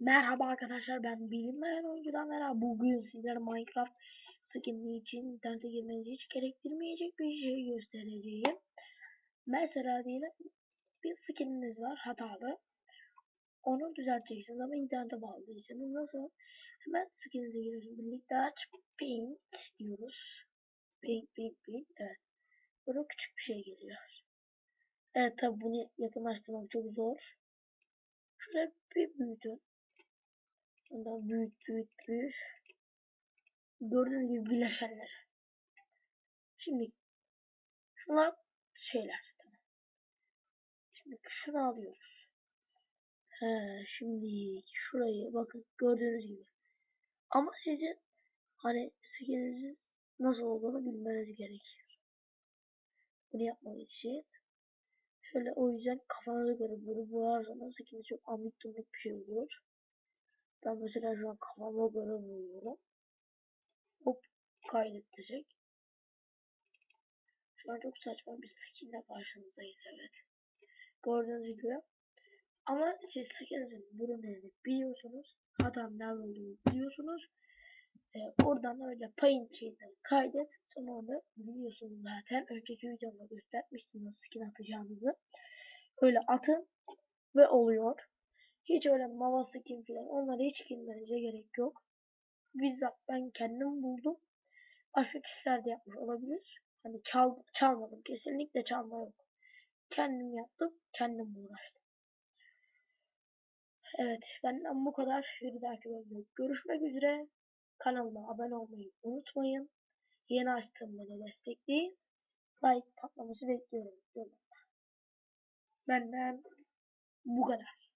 Merhaba arkadaşlar ben bilinmeyen oyuncudan merhaba. Bugün sizlere Minecraft skinli için internete girmenizi hiç gerektirmeyecek bir şey göstereceğim. Mesela diyelim bir skininiz var hatalı. Onu düzelteceksiniz ama internete bağlı değilsiniz. Nasıl? Hemen skininize giriyorsunuz. Birlikte aç paint diyoruz. Paint paint paint. Evet. Böyle küçük bir şey geliyor. Evet tabi bunu yakınlaştırmak çok zor. Şöyle bir büyütün. Ondan büyük büyük büyük. Gördüğünüz gibi bileşenler. Şimdi şunlar şeyler. Tamam. Şimdi şunu alıyoruz. He, şimdi şurayı bakın gördüğünüz gibi. Ama sizin hani skininizin nasıl olduğunu bilmeniz gerekiyor. Bunu yapmak için şöyle o yüzden kafanıza göre bunu boyarsanız skini çok amik bir şey olur. Ben mesela şu an kafama göre vuruyorum. Hop kaydet diyecek. Şu an çok saçma bir skinle karşınızdayız evet. Gördüğünüz gibi. Ama siz skinizin burunlarını biliyorsunuz. Hatanın nerede olduğunu biliyorsunuz. Ee, oradan öyle paint şeyinden kaydet. Sonra onu biliyorsunuz zaten. Önceki videomda göstermiştim nasıl skin atacağınızı. Öyle atın ve oluyor. Hiç öyle mava skin falan onlara hiç girmenize gerek yok. Bizzat ben kendim buldum. Başka kişiler de yapmış olabilir. Hani çal, çalmadım. Kesinlikle çalma yok. Kendim yaptım. Kendim uğraştım. Evet. Benden bu kadar. Bir dahaki bölümde görüşmek üzere. Kanalıma abone olmayı unutmayın. Yeni açtığım beni destekleyin. Like patlaması bekliyorum. Benden bu kadar.